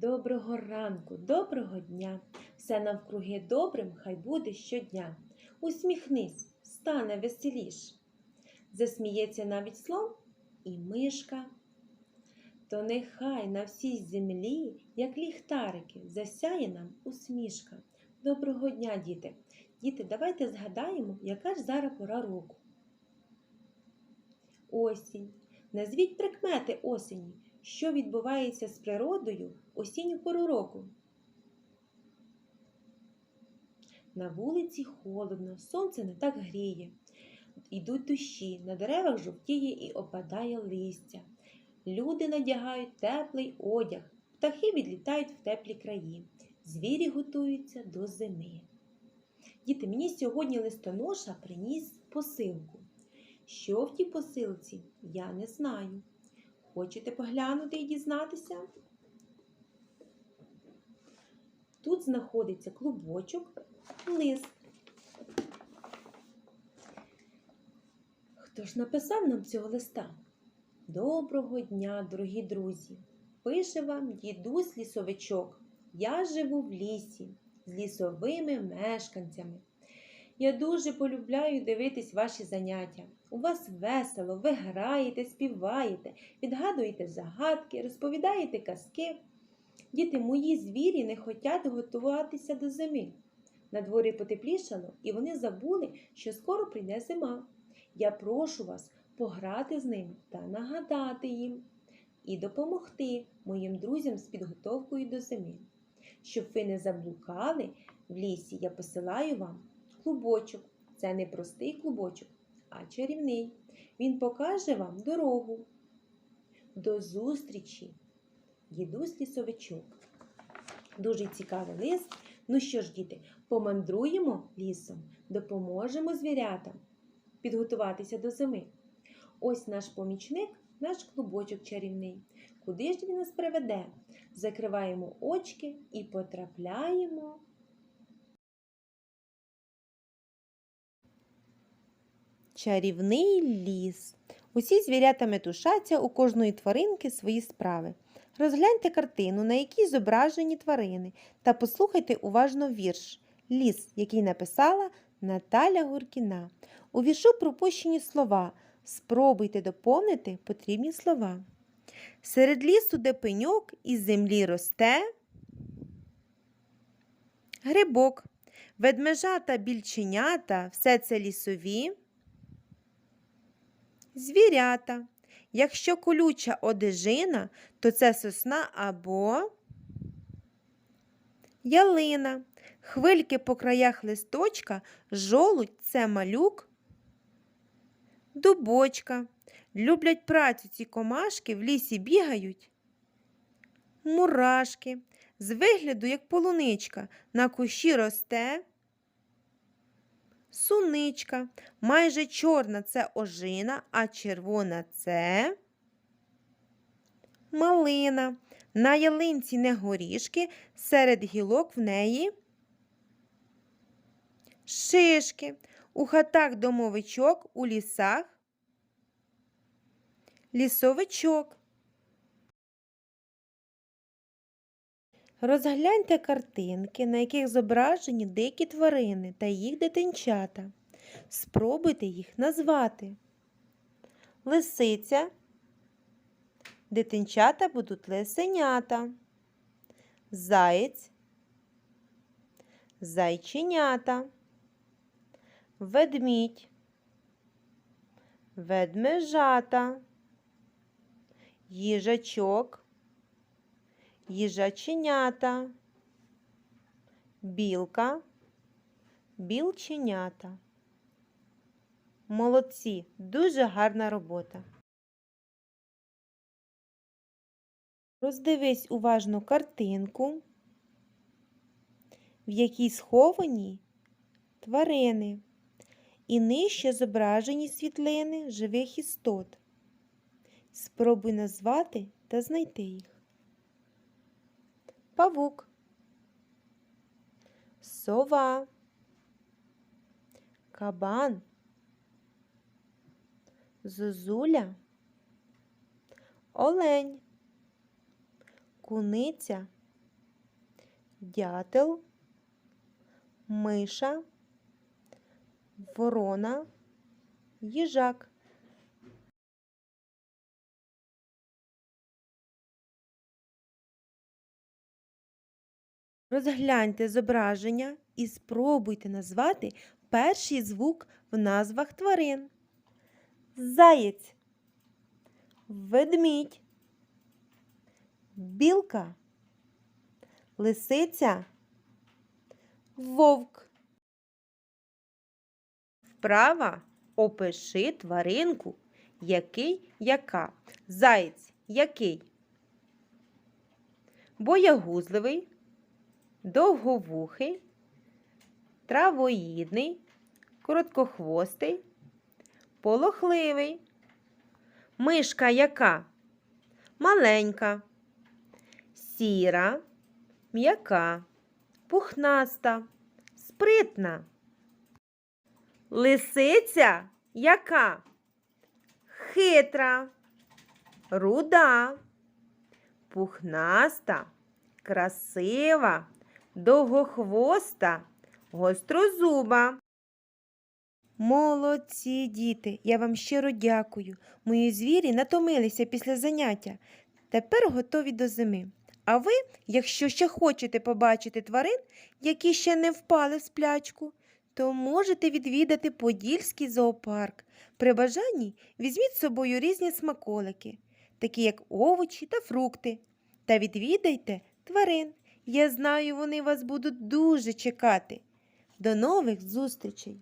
Доброго ранку, доброго дня. Все навкруги добрим, хай буде щодня. Усміхнись, стане веселіш. Засміється навіть слон і мишка. То нехай на всій землі, як ліхтарики, засяє нам усмішка. Доброго дня, діти! Діти, давайте згадаємо, яка ж зараз пора року. Осінь. Назвіть прикмети осені, що відбувається з природою осінню пору року. На вулиці холодно, сонце не так гріє. Йдуть дощі, на деревах жовтіє і опадає листя. Люди надягають теплий одяг, птахи відлітають в теплі краї, звірі готуються до зими. Діти, мені сьогодні листоноша приніс посилку. Що в тій посилці, я не знаю. Хочете поглянути і дізнатися? Тут знаходиться клубочок, лист. Хто ж написав нам цього листа? Доброго дня, дорогі друзі! Пише вам дідусь лісовичок. Я живу в лісі з лісовими мешканцями. Я дуже полюбляю дивитись ваші заняття. У вас весело, ви граєте, співаєте, відгадуєте загадки, розповідаєте казки. Діти мої звірі не хочуть готуватися до зими. На дворі потеплішало, і вони забули, що скоро прийде зима. Я прошу вас пограти з ними та нагадати їм і допомогти моїм друзям з підготовкою до зими. Щоб ви не заблукали в лісі, я посилаю вам клубочок. Це не простий клубочок, а чарівний. Він покаже вам дорогу. До зустрічі, дідусь лісовичок. Дуже цікавий лист. Ну що ж, діти, помандруємо лісом, допоможемо звірятам підготуватися до зими. Ось наш помічник, наш клубочок чарівний. Куди ж він нас приведе? Закриваємо очки і потрапляємо. Чарівний ліс. Усі звірята метушаться, у кожної тваринки свої справи. Розгляньте картину, на якій зображені тварини, та послухайте уважно вірш Ліс, який написала Наталя Гуркіна. У віршу пропущені слова. Спробуйте доповнити потрібні слова. Серед лісу, де пеньок із землі росте. Грибок, ведмежата, більченята, все це лісові. Звірята. Якщо колюча одежина, то це сосна або ялина. Хвильки по краях листочка, жолудь це малюк, дубочка. Люблять працю ці комашки, в лісі бігають. Мурашки. З вигляду, як полуничка, на кущі росте. Суничка. Майже чорна це ожина, а червона це малина. На ялинці не горішки, серед гілок в неї шишки. У хатах домовичок, у лісах лісовичок. Розгляньте картинки, на яких зображені дикі тварини та їх дитинчата. Спробуйте їх назвати. Лисиця. Дитинчата будуть лисенята. Заєць. Зайченята. Ведмідь. Ведмежата. Їжачок їжаченята, білка, білченята. Молодці, дуже гарна робота. Роздивись уважно картинку, в якій сховані тварини і нижче зображені світлини живих істот. Спробуй назвати та знайти їх павук, сова, кабан, зозуля, олень, куниця, дятел, миша, ворона, їжак. Розгляньте зображення і спробуйте назвати перший звук в назвах тварин. Заєць, ведмідь, білка, лисиця, вовк. Вправа опиши тваринку, який яка. Заєць який? Боягузливий, довговухий, травоїдний, короткохвостий, полохливий. Мишка яка? Маленька, сіра, м'яка, пухнаста, спритна. Лисиця яка? Хитра, руда, пухнаста, красива, довгохвоста, гострозуба. Молодці, діти, я вам щиро дякую. Мої звірі натомилися після заняття. Тепер готові до зими. А ви, якщо ще хочете побачити тварин, які ще не впали в сплячку, то можете відвідати Подільський зоопарк. При бажанні візьміть з собою різні смаколики, такі як овочі та фрукти, та відвідайте тварин. Я знаю, вони вас будуть дуже чекати. До нових зустрічей!